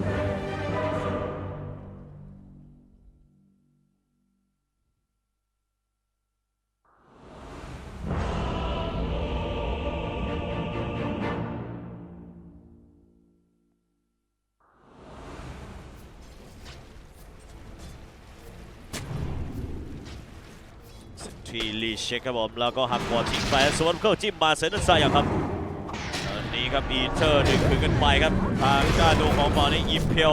ทีลีเช็คครับผมแล้วก็หักบอลทิ้งไปสวนเข้าจิ้มมาเซนต์ไซด์ครับ นนี้ครับอีเทอร์ดึงคืนกันไปครับทางด้านดูของบอลนี้อีเพล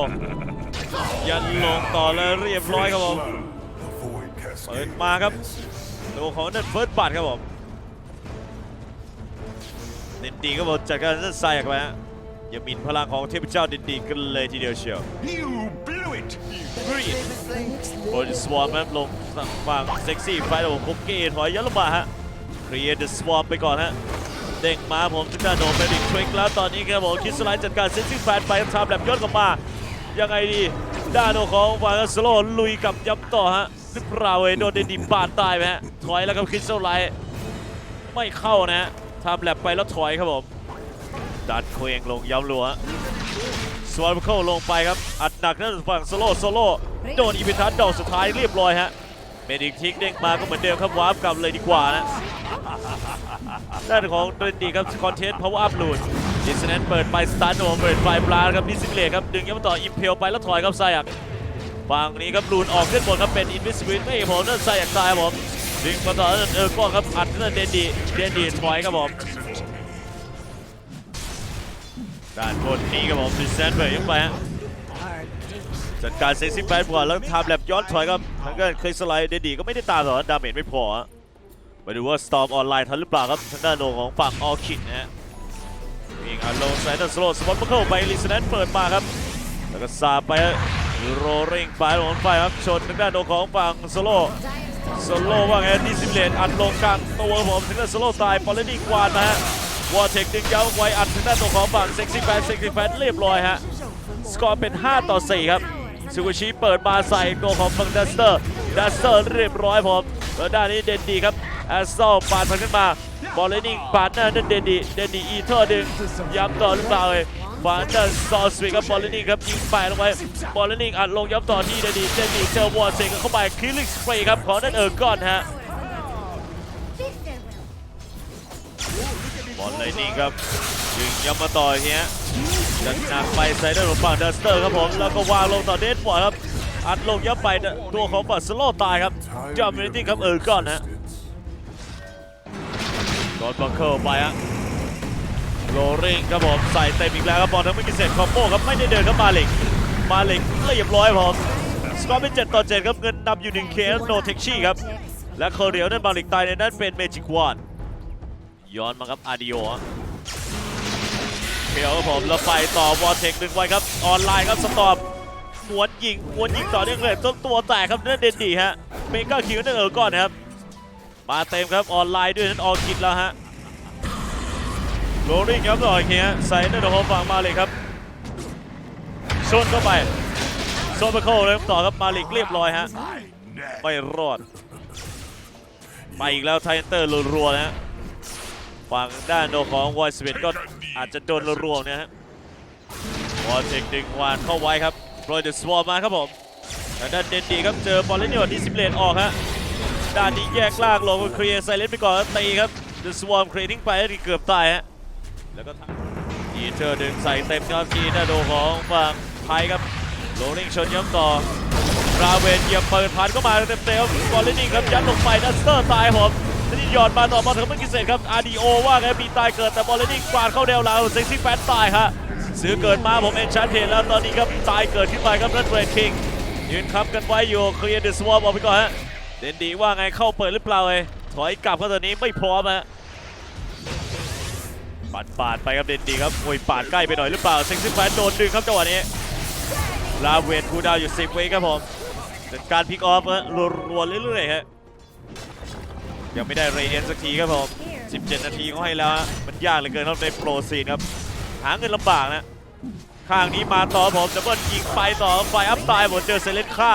ยันลงต่อแล้วเรียบร้อยครับผม Avoid เปิด cascade. มาครับดูของนั่นเฟิร์สบัตครับผมดินดีครับผมจัดการเซนต์ไซด์ไปฮะอย่าหมิ่นพลังของเทพเจ้าดินดีกันเลยทีเดียวเชียว You blew it. กรีดบนสวอมครับลงฝั่งเซ็กซี่ไฟโอ้คุกกี้ถอยยันลงมาฮะเคลียร์เดอะสวอมไปก่อนฮะ เด้งมาผมจะกระโดดไปดิทริกแล้วตอนนี้ครับผมคิดสไลด์จัดการเซ็กซี่งแฟนไปทำแบบย้อนกลับมายังไงดีด้านของฝั่งสโลลุยกับย้ำต่อฮะหรือเปล่าเว้ยโดนเดนดิบาดตายไปฮะถอยแล้วครับคิดสไลด์ไม่เข้านะฮะทำแลบไปแล้วถอยครับผมดันเควงลงย้ำรัวสวอร์เข้าลงไปครับอัดหนักนั่นฝั่งโซโล่โซโลโดนอีพิทัศน์ดอกสุดท้ายเรียบร้อยฮะ เมดิกทิ้งเด้งมาก็เหมือนเดิมครับวาร์ปกลับเลยดีกว่านะด้านของเดนดีครับคอนเทนต์พาวเวอร์อัพลูดดิสเนนเปิดไปสตาร์โนเปิดไฟปลาครับดิสซิเลครับดึงย้ำต่ออิมเพลไปแล้วถอยครับไซยักฝั่งนี้ครับลูนออกขึ้นบนครับเป็นอินวิสวินไม่ผมนั่นไซยักตายครับผมดึงมาต่อเออก็ครับอัดนั่นเดนดีเดนดีถอยครับผมด้านบนนี้ครับผมดิสเซนเปิดยังไปฮะ จัดการเซ็กซี่แฟนก่อนแล้วทำแลบย้อนถอยครับทางด้านคลิกสไลด์เดดีก็ไม่ได้ตามหรอกดาเมจไม่พอฮะไปดูว่าสตอมออนไลน์ทันหรือเปล่าครับทางด้านโนของฝั่งออคิดนะฮะวิ่งอันลงไซด์สโลสปอตเคิลไปลิสเนนเปิดมาครับ แล้วก็สาไปโรเริงไปโดนไฟครับชนทางด้านโนของฝั่งโซโลโซโลว่าไงดิสิเลตอัดลงกลางตัวผมทางด้านโซโลตายปอลเลนี่กวาดมาฮะวอร์เทคดึงย้ำไว้อัดทางด้านตัวของฝั่งเซ็กซี่แฟนเซ็กซี่แฟนเรียบร้อยฮะสกอร์เป็น 5 ต่อ 4 ครับ ซูกุชิเปิดมาใส่โกของฝั่งดัสเตอร์ดัสเตอร์เรียบร้อยผมแล้วด้านนี้เดนดีครับแอสโซปาดมันขึ้นมาบอลเลนิงปาดหน้านั่นเดนดีเดนดีอีเทอร์ดึงย้ำต่อหรือเปล่าเอ้ยฟานเดอร์ซอสวิกกับบอลเลนิงครับยิงไปลงไปบอลเลนิงอัดลงย้ำต่อที่เดนดีเดนดีเจอวอร์เซงเข้าไปคิลิกสเปรย์ครับของนั่นเออร์กอนฮะ บอลเลยนี่ครับยิงย้ำมาต่อยเงี้ยจะหนักไปใส่ด้านของฝั่งดัสเตอร์ครับผมแล้วก็วางลงต่อเดนฟอร์ดครับอัดลงย้ำไปตัวของบัตสโลตายครับจอมเมนตี้ครับเออก่อนนะกอนบังเคิลไปฮะโรริงครับผมใส่เต็มอีกแล้วครับบอลทั้งไม่กิเสร็จคอมโบครับไม่ได้เดินครับมาเล็กมาเล็กเรียบร้อยผมสกอร์เป็น 7 ต่อ 7 ครับเงินนำอยู่1เคสโนเทคชี่ครับและเคอร์เรียวนั่นมาเล็กตายในนั้นเป็นเมจิกวาน ย้อนมาครับอาดิโอเพียวครับผมแล้วไปต่อวอลเทคดึงไว้ครับ ออนไลน์ครับสตอมหวนยิงหวนยิงต่อเนื่องเลยต้นตัวแตกครับนั่นเด่นดีฮะเมก้าคิวนั่นเออก่อนครับ มาเต็มครับออนไลน์ด้วยนั้นออคิดแล้วฮะโรลลิ่งครับต่ออีกทีฮะใส่นั่นโดนฝั่งมาเลยครับชนเข้าไปโซเปอร์โคเลยต่อครับมาลิกเรียบร้อยฮะไม่รอดไปอีกแล้วไทเตอร์รัวๆนะฮะ ฝั่งด้านโดของวอยสเวนก็อาจจะโดนรวมนะฮะวอลเทคดึงวานเข้าไว้ครับโปรยเดอะสวอมมาครับผมทางด้านเดนดีครับเจอบอลเลนเนอร์ดิสิบเลนออกฮะด้านนี้แยกล่างลงเคลียร์ไซเลนไปก่อนตีครับเดอะสวอมเคลียร์ทิ้งไปแล้วเกือบตายฮะแล้วก็ทีเธอดึงใส่เต็มครับทีหน้าโดของฝั่งไทยครับโรลลิงชนย้ำต่อราเวนเหยียบเปิดผ่านเข้ามาเต็มๆบอลเลนนิ่งครับยัดลงไปดัสเตอร์ตายผม นี่หยอดมาต่อบอลถึงไม่กินเสร็จครับ RDO ว่าไงมีตายเกิดแต่บอลเลนนิ่งกวาดเข้าแนวหลังเซ็กซี่แฟนตายฮะซื้อเกิดมาผมเอ็นชาร์เทนแล้วตอนนี้ครับตายเกิดขึ้นไปครับนั่นเรดคิงยืนค้ำกันไว้อยู่เคลียร์เดอะสวอมออกไปก่อนฮะเดนดีว่าไงเข้าเปิดหรือเปล่าเอ้ถอยกลับครับตอนนี้ไม่พร้อมฮะปัดปาดไปครับเดนดีครับโอ้ยปาดใกล้ไปหน่อยหรือเปล่าเซ็กซี่แฟนโดนดึงครับจังหวะนี้ลาเวนคูดาวอยู่ 10วิครับผมการพิกออฟฮะรัวๆเรื่อยๆฮะ ยังไม่ได้เรเอนสักทีครับผม 17 นาทีเขาให้แล้ว มันยากเหลือเกินครับในโปรซีนครับ หาเงินลำบากนะ ข้างนี้มาต่อผมดับเบิลยิงไปต่อไฟอัพตายหมดเจอเซเลนฆ่า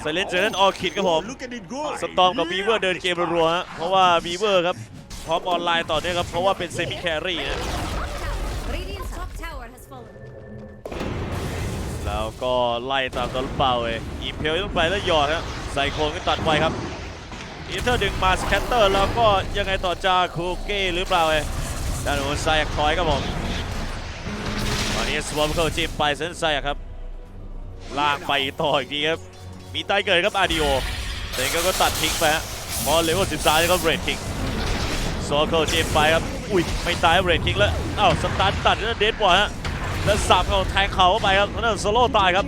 เซเลนเจอนั่นออคิดครับผม สตอมกับวีเวอร์เดินเกมรัวๆฮะเพราะว่าวีเวอร์ครับพร้อมออนไลน์ต่อเนื่องครับ เพราะว่าเป็นเซมิแครี่นะแล้วก็ไล่ตามตัวเป่าเลยอีเพลต้องไปแล้วหยอดครับไซโคนก็ตัดไวครับ อีเทอร์ดึงมาสแคตเตอร์แล้วก็ยังไงต่อจาคูเก้หรือเปล่าเอ้ด้านโน้นไซยักถอยครับผมตอนนี้สวอมเข้าจิ้มไปเซนไซครับลากไปต่ออีกทีครับ มีใต้เกิดครับอาดิโอเซนก็ก็ตัดทิ้งไปฮะพอเลเวล13นี่ก็เบรดคิงโซเคิลจิ้มไปครับ อุ้ยไม่ตายเบรดคิงแล้วอ้าวสตันตัดแล้วเดดบอลฮะแล้วสับเขาแทงเข่าเข้าไปครับนั่นโซโล่ตายครับ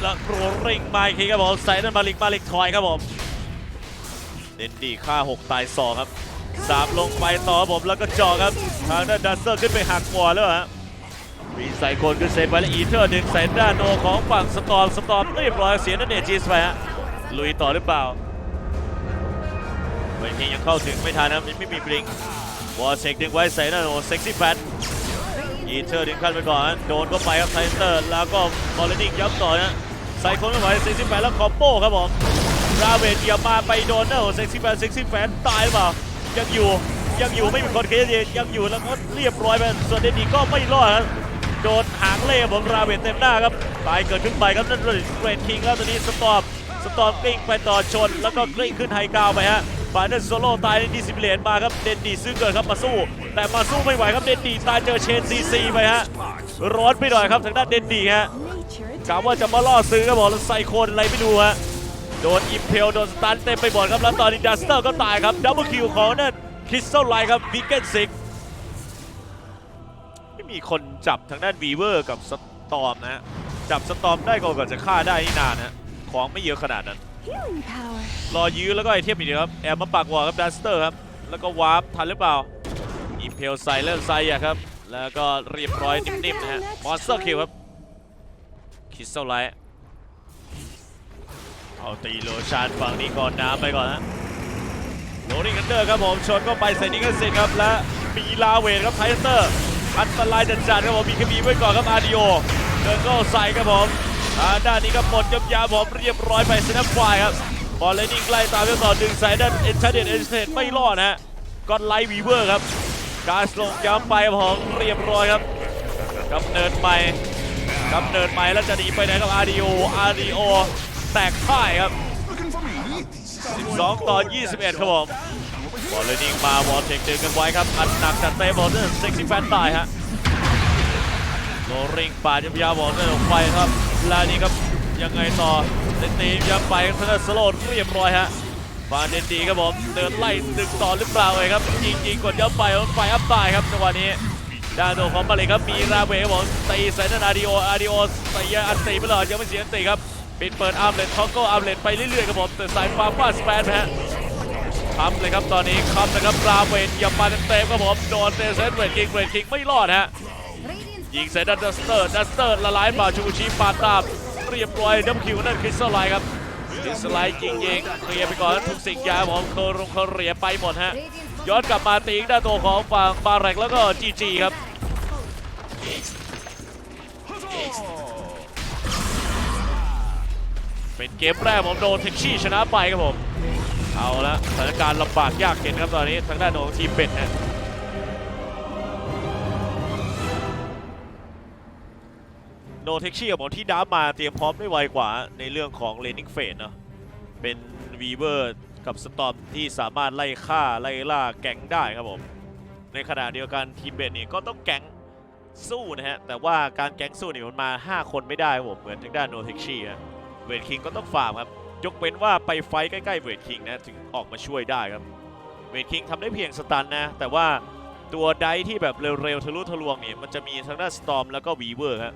แล้วโรริงมาอีกทีครับผมใส่นั่นมาลิกมาลิกทอยครับผม เดนดีฆ่า 6 ตาย 2 ครับสามลงไปต่อผมแล้วก็จอครับทางด้านดัสเซอร์ขึ้นไปหักหัวแล้วฮะมีใส่โคนขึ้นเซฟไปแล้วอีเทอร์ดึงใส่ด้านโนของฝั่งสตอมสตอมเรียบร้อยเสียนั่นเนจีสไปฮะลุยต่อหรือเปล่าเวทียังเข้าถึงไม่ทันนะไม่มีบลิงวอลเช็คดึงไว้ใส่ด้านโนเซ็กซี่แฟตอีเทอร์ดึงขั้นไปก่อนนะโดนก็ไปครับไทเตอร์แล้วก็บอลเลนิกย้ำต่อนะใส่คนไม่ไหวเซ็กซี่แฟนแล้วคอมโบครับผม ราเวทเหยียบมาไปโดนเนอร์เซ็กซี่แฟนเซ็กซี่แฟนตายหรือเปล่ายังอยู่ยังอยู่ไม่มีคนเคลียร์ยังอยู่แล้วก็เรียบร้อยไปส่วนเดนนีก็ไม่รอดครับโดนหางเล่ผมราเวทเต็มหน้าครับตายเกิดขึ้นไปครับนั่นเลยเรดคิงแล้วตอนนี้สตอมสตอมกลิ้งไปต่อชน แล้วก็กลิ้งขึ้นไฮกาวไปฮะฝ่ายนั้นโซโล่ตายในดีสิบเหรียญมาครับเดนดีซื้อเกิดครับมาสู้ แต่มาสู้ไม่ไหวครับเดนดีตายเจอเชนซีซีไปฮะร้อนไปหน่อยครับทางด้านเดนดีฮะกะว่าจะมาล่อซื้อครับบอกแล้วไซโคนอะไรไม่ดูฮะ โดนอิมเพลโดนสตันเต็มไปหมดครับแล้วตอนนี้ดัสเตอร์ก็ตายครับดับเบิลคิวของนั่นคริสตัลไลท์ครับวิกเกนซิกไม่มีคนจับทางด้านวีเวอร์กับสตอมนะฮะจับสตอมได้ก่อนก่อนจะฆ่าได้นี่นานนะของไม่เยอะขนาดนั้น Healing power. รอยื้อแล้วก็ไอเทมอีกเดียวครับแอบมาปักหัวครับดัสเตอร์ครับแล้วก็วาร์ปทันหรือเปล่าอิมเพลใส่เริ่มใส่อะครับแล้วก็เรียบร้อยนิ่มๆนะฮะมอนสเตอร์คิวครับคริสตัลไลท์ เอาตีโลชานฝั่งนี้ก่อนน้ำไปก่อนนะโรนิงกันเดอร์ครับผมชนก็ไปใส่นิกเกอร์เซนครับและมีลาเวทครับไทเตอร์อันตรายจัดๆครับผมมีคบีไว้ก่อนครับอาดิโอเดินก็ใส่ครับผมทาด้านนี้ก็หมดยำยาผมเรียบร้อยไปสแนปควายครับบอลเลนิงไล่ตามไปต่อดึงสายด้านเอ็นชาเดนเอ็นเทนไม่รอดนะฮะก็ไล่วีเวอร์ครับการลงย้ำไปครับผมเรียบร้อยครับกำเนิดใหม่กำเนิดใหม่แล้วจะหนีไปไหนครับอาร์ดิโออาร์ดิโอ แตกพ่ายครับ 12 ต่อ 21 ครับผมบอลเลนิ่งมาวอลเทคดึงกันไว้ครับ อัดหนักจัดเต็มบอลเนอร์เซ็กซี่แฟนตายฮะโลริงปาดยาวบอลเนอร์ลงไปครับแล้วนี่ครับยังไงต่อเซนตีย้ำไปครับทางด้านสโลดเรียบร้อยฮะฟาเดนดีครับผมเดินไล่ดึงต่อหรือเปล่าเลยครับยิงยิงกดย้ำไปไฟอัพตายครับจังหวะนี้ด้านโดของมาเลยครับมีราเวครับผมตีใส่ด้านอาร์ดิโออาร์ดิโอตีอันตีไปเลยยังไม่เสียอันตีครับ ปิดเปิดอาร์มเลนท็อกโกอาร์มเลนไปเรื่อยๆครับผมแต่สายฟ้าฟาดสเปนนะฮะคำเลยครับตอนนี้คำนะครับราเวนอย่ามาเต็มๆครับผมโดนเตเซนเวทคิงเวทคิงไม่รอดฮะยิงใส่ดัสเตอร์ดัสเตอร์ละลายป่าชูชีปาดตามเรียบร้อยดับคิวนั่นคริสตัลไลครับคริสตัลไลท์ยิงยิงเคลียร์ไปก่อนทุกสิ่งยางผมเคอรงเคอเรียไปหมดฮะย้อนกลับมาตีกด้านตัวของฝั่งบาแรกแล้วก็จีจีครับ เป็นเกมแรกผมโดนเทคชี่ชนะไปครับผม เอาละสถานการณ์ลำบากยากเข็นครับตอนนี้ทางด้านของทีมเป็ดฮะโนเทคชี่กับผมที่ดับมาเตรียมพร้อมได้ไวกว่าในเรื่องของเลน i ิ g งเฟสเนาะเป็นวีเวอร์กับสตอมที่สามารถไล่ฆ่าไล่ล่าแก๊งได้ครับผม ในขณะเดียวกันทีมเบดนี่ก็ต้องแก๊งสู้นะฮะ แต่ว่าการแก๊งสู้เนี่ยมันมา 5 คนไม่ได้ครับผม เหมือนทางด้านโนเทคชี่ฮะ เวทคิงก็ต้องฟาร์มครับ ยกเว้นว่าไปไฟท์ใกล้ๆเวทคิงนะถึงออกมาช่วยได้ครับ เวทคิงทำได้เพียงสตันนะ แต่ว่าตัวไดที่แบบเร็วๆทะลุทะลวงเนี่ยมันจะมีทางด้านสตอมแล้วก็วีเวอร์ครับ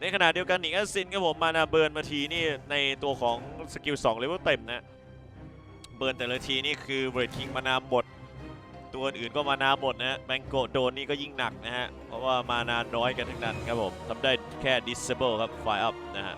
ในขณะเดียวกันหนิงอสซินครับผมมานาเบิร์นมาทีนี่ในตัวของสกิล2เลเวลเต็มนะเบิร์นแต่ละทีนี่คือเวทคิงมานาหมดตัวอื่นก็มานาหมดนะฮะแบงโกโดนนี่ก็ยิ่งหนักนะฮะ เพราะว่ามานาน้อยกันทั้งนั้นครับผมทำได้แค่ disable ครับ fire up นะฮะ